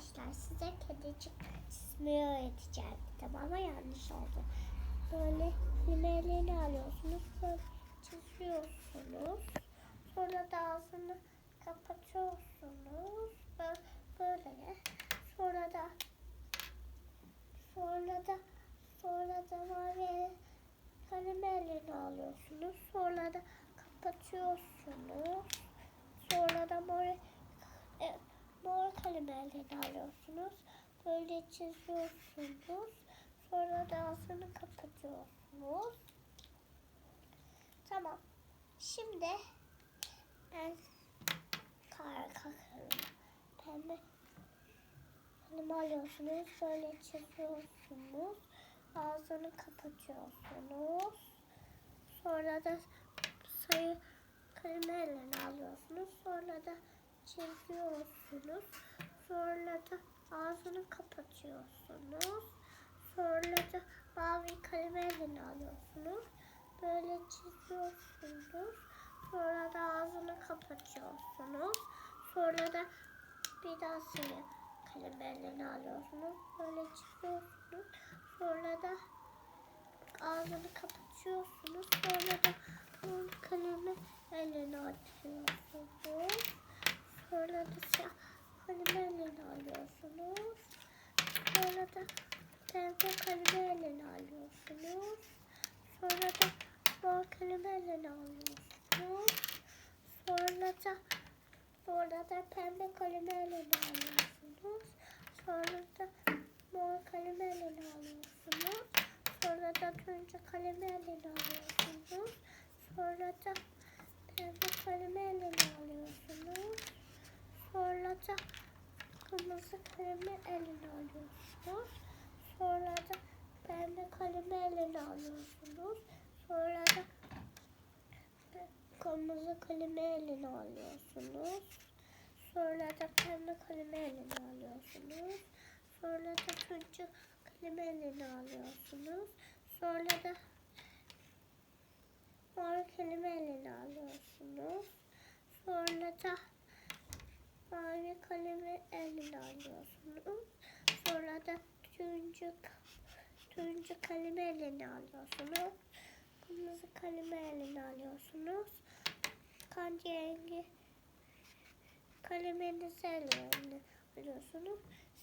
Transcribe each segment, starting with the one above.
Arkadaşlar size kedicik çizmeyi öğretecektim ama yanlış oldu. Böyle limerlerini alıyorsunuz, böyle çiziyorsunuz. Sonra da ağzını kapatıyorsunuz. Böyle, böyle. Sonra da sonra da sonra da mavi kalimerlerini alıyorsunuz. Sonra da kapatıyorsunuz. Sonra da mor, e, mor kalimerlerini alıyorsunuz. Böyle çiziyorsunuz. Sonra da ağzını kapatıyorsunuz. Tamam. Şimdi ben kakarım. Pembe kalemi alıyorsunuz. Böyle çiziyorsunuz. Ağzını kapatıyorsunuz. Sonra da sayı kelimeleri alıyorsunuz. Sonra da çiziyorsunuz. Sonra da ağzını kapatıyorsunuz. Sonra da mavi kalemlerini alıyorsunuz. Böyle çiziyorsunuz. Sonra da ağzını kapatıyorsunuz. Sonra da bir daha sayı kalemlerini alıyorsunuz. Böyle çiziyorsunuz. Sonra da ağzını kapatıyorsunuz. Sonra da kalemi eline atıyorsunuz. Kalemi eline alıyorsunuz. Sonra da pembe kalemi eline alıyorsunuz. Sonra da mor kalemi eline alıyorsunuz. Sonra da sonra da pembe kalemi eline alıyorsunuz. Sonra da mor kalemi eline alıyorsunuz. Sonra da turuncu kalemi eline alıyorsunuz. Sonra da pembe kalemi eline alıyorsunuz. Sonra da kırmızı kalemi eline alıyorsunuz. Sonra da pembe kalemi eline alıyorsunuz. Sonra da kırmızı kalemi eline alıyorsunuz. Sonra da pembe kalemi eline alıyorsunuz. Sonra da turuncu kalemi eline alıyorsunuz. Sonra da mor kalemi eline alıyorsunuz. Sonra da mavi kalemi eline alıyorsunuz. Sonra da turuncu turuncu kalemi eline alıyorsunuz. Kırmızı kalemi eline alıyorsunuz. Kanca rengi kaleminizi eline alıyorsunuz.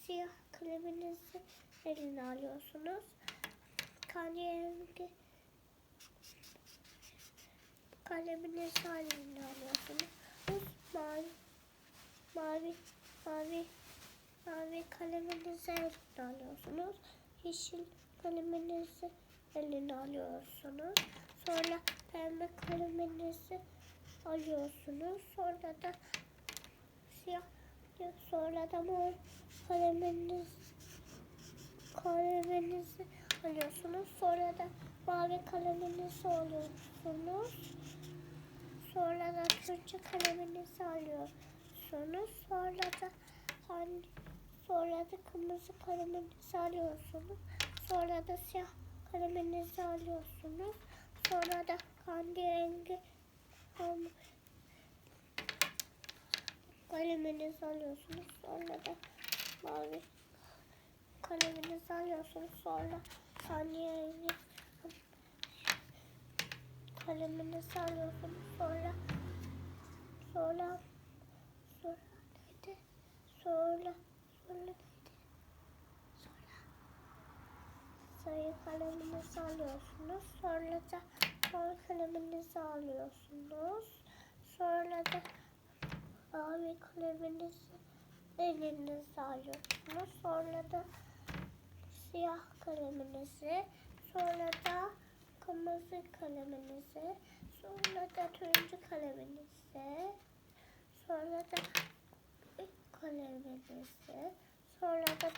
Siyah kaleminizi eline alıyorsunuz. Kanca rengi kaleminizi eline alıyorsunuz. Mavi mavi mavi mavi kaleminizi eline alıyorsunuz. Yeşil kaleminizi eline alıyorsunuz. Sonra pembe kaleminizi alıyorsunuz. Sonra da siyah sonra da mor kaleminiz kaleminizi alıyorsunuz. Sonra da mavi kaleminizi alıyorsunuz. Sonra da turuncu kaleminizi alıyorsunuz. Sonra da hani sonra da kırmızı kaleminizi alıyorsunuz. Sonra da siyah kaleminizi alıyorsunuz. Sonra da kendi rengi kaleminizi alıyorsunuz. Sonra da mavi kaleminizi alıyorsunuz. Sonra kendi rengi kaleminizi alıyorsunuz. Sonra sonra? Sonra neydi? Sonra sayı kaleminizi alıyorsunuz. Sonra da mor kaleminizi alıyorsunuz. Sonra da mavi kaleminizi elinize alıyorsunuz. Sonra da siyah kaleminizi. Sonra da kırmızı kaleminizi. Sonra da turuncu kaleminizi. Sonra da kaleminizi. Sonra da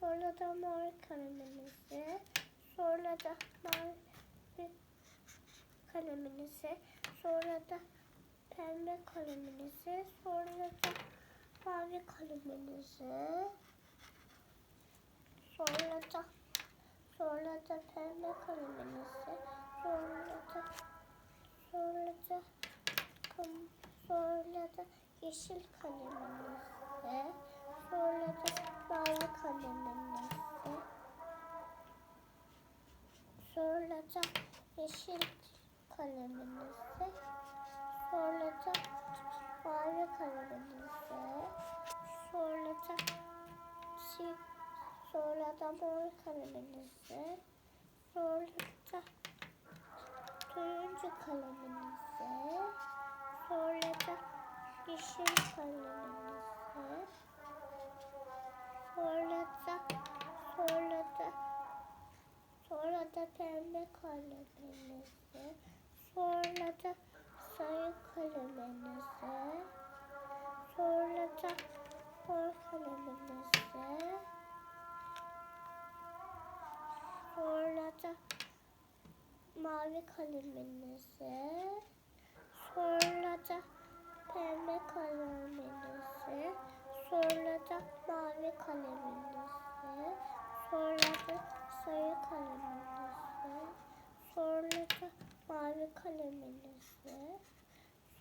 Sonra da mor kaleminizi. Sonra da mavi kaleminizi. Sonra da pembe kaleminizi. Sonra da mavi kaleminizi. Sonra da sonra da pembe kaleminizi. Sonra da sonra da yeşil kalemimizde, sonra da mavi kalemimizde, sonra da yeşil kalemimizde, sonra da mavi kalemimizde, sonra da sonra da mor kalemimizde, sonra da turuncu kalemimizde, sonra da yeşil kaleminizi, sonra da sonra da sonra da pembe kaleminizi, sonra da sarı kaleminizi, sonra da mor kaleminizi, sonra da mavi kaleminizi, sonra da pembe kaleminizi, sonra da mavi kaleminizi, sonra da sarı kaleminizi, sonra da mavi kaleminizi,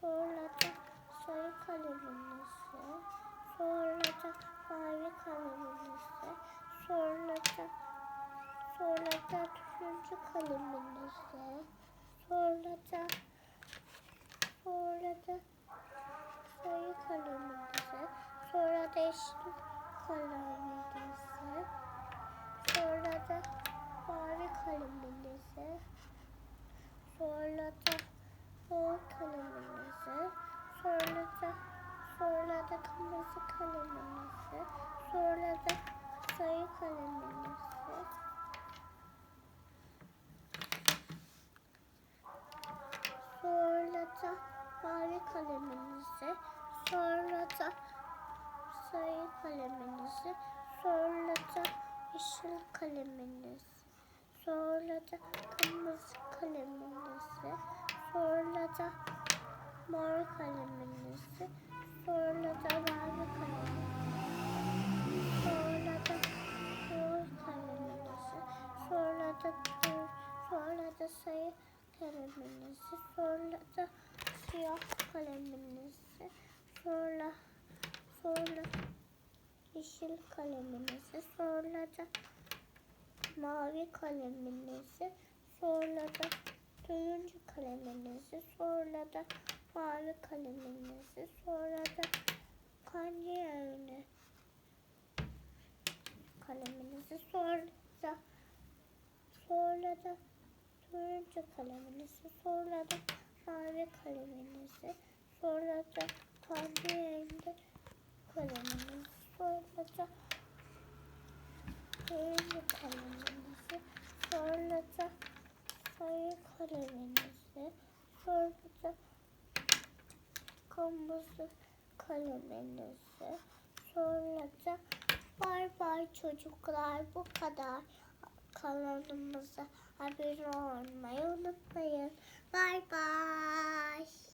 sonra da sarı kaleminizi, sonra da mavi kaleminizi, sonra da sonra da turuncu kaleminizi, sonra da sonra sarı kaleminizi, sonra da yeşil kaleminizi, sonra da mavi kaleminizi, sonra da mor kaleminizi, sonra da sonra da kırmızı kaleminizi, sonra da sarı kaleminizi, sonra da mavi kaleminizi, sonra da sarı kaleminizi, sonra da yeşil kaleminizi, sonra da kırmızı kaleminizi, sonra da mor kaleminizi, sonra da mavi kaleminizi, sonra da mor kaleminizi, sonra da sonra da sarı kaleminizi, sonra da siyah kaleminizi, sonra sonra yeşil kaleminizi, sonra da mavi kaleminizi, sonra da turuncu kaleminizi, sonra da mavi kaleminizi, sonra da kanca yerine kaleminizi, sonra da sonra da turuncu kaleminizi, sonra da mavi kaleminizi, sonra da kaleminizi, sonra da turuncu kaleminizi, sonra da sarı kaleminizi, sonra da kırmızı kaleminizi, da bay bay çocuklar bu kadar. Kanalımıza abone olmayı unutmayın. Bay bay.